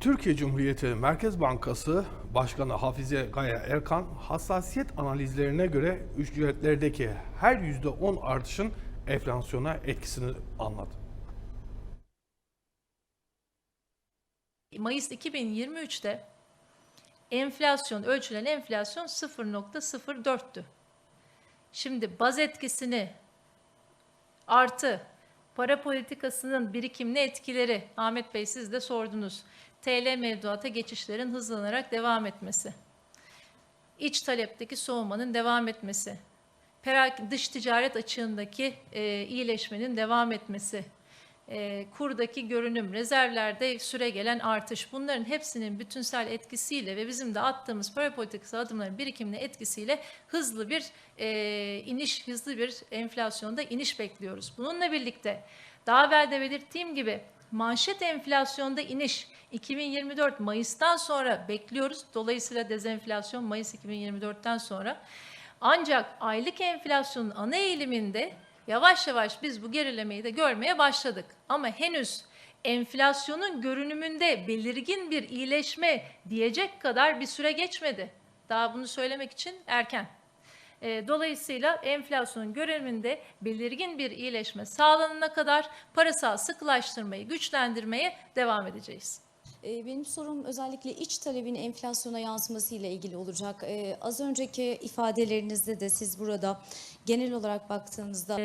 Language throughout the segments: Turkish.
Türkiye Cumhuriyeti Merkez Bankası Başkanı Hafize Gaye Erkan hassasiyet analizlerine göre ücretlerdeki her %10 artışın enflasyona etkisini anlattı. Mayıs 2023'te enflasyon, ölçülen enflasyon 0.04'tü. Şimdi baz etkisini artı para politikasının birikimli etkileri, Ahmet Bey siz de sordunuz. TL mevduata geçişlerin hızlanarak devam etmesi. iç talepteki soğumanın devam etmesi. Dış ticaret açığındaki e, iyileşmenin devam etmesi e, kurdaki görünüm, rezervlerde süre gelen artış bunların hepsinin bütünsel etkisiyle ve bizim de attığımız para politikası adımların birikimli etkisiyle hızlı bir e, iniş, hızlı bir enflasyonda iniş bekliyoruz. Bununla birlikte daha evvel de belirttiğim gibi manşet enflasyonda iniş 2024 Mayıs'tan sonra bekliyoruz. Dolayısıyla dezenflasyon Mayıs 2024'ten sonra. Ancak aylık enflasyonun ana eğiliminde Yavaş yavaş biz bu gerilemeyi de görmeye başladık. Ama henüz enflasyonun görünümünde belirgin bir iyileşme diyecek kadar bir süre geçmedi. Daha bunu söylemek için erken. E, Dolayısıyla enflasyonun görünümünde belirgin bir iyileşme sağlanana kadar parasal sıkılaştırmayı güçlendirmeye devam edeceğiz. Ee, Benim sorum özellikle iç talebin enflasyona yansıması ile ilgili olacak. Ee, Az önceki ifadelerinizde de siz burada genel olarak baktığınızda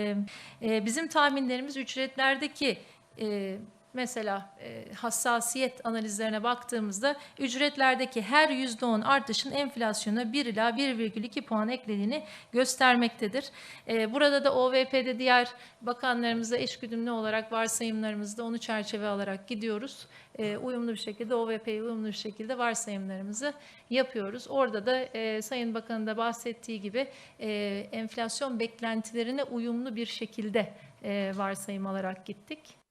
e, bizim tahminlerimiz ücretlerdeki e, mesela e, hassasiyet analizlerine baktığımızda ücretlerdeki her %10 artışın enflasyona 1 ila 1,2 puan eklediğini göstermektedir. E, burada da OVP'de diğer bakanlarımızla eşgüdümlü olarak varsayımlarımızda onu çerçeve alarak gidiyoruz. E, uyumlu bir şekilde OVP'ye uyumlu bir şekilde varsayımlarımızı yapıyoruz. Orada da e, Sayın Bakan'ın da bahsettiği gibi e, enflasyon beklentilerine uyumlu bir şekilde e, varsayım alarak gittik.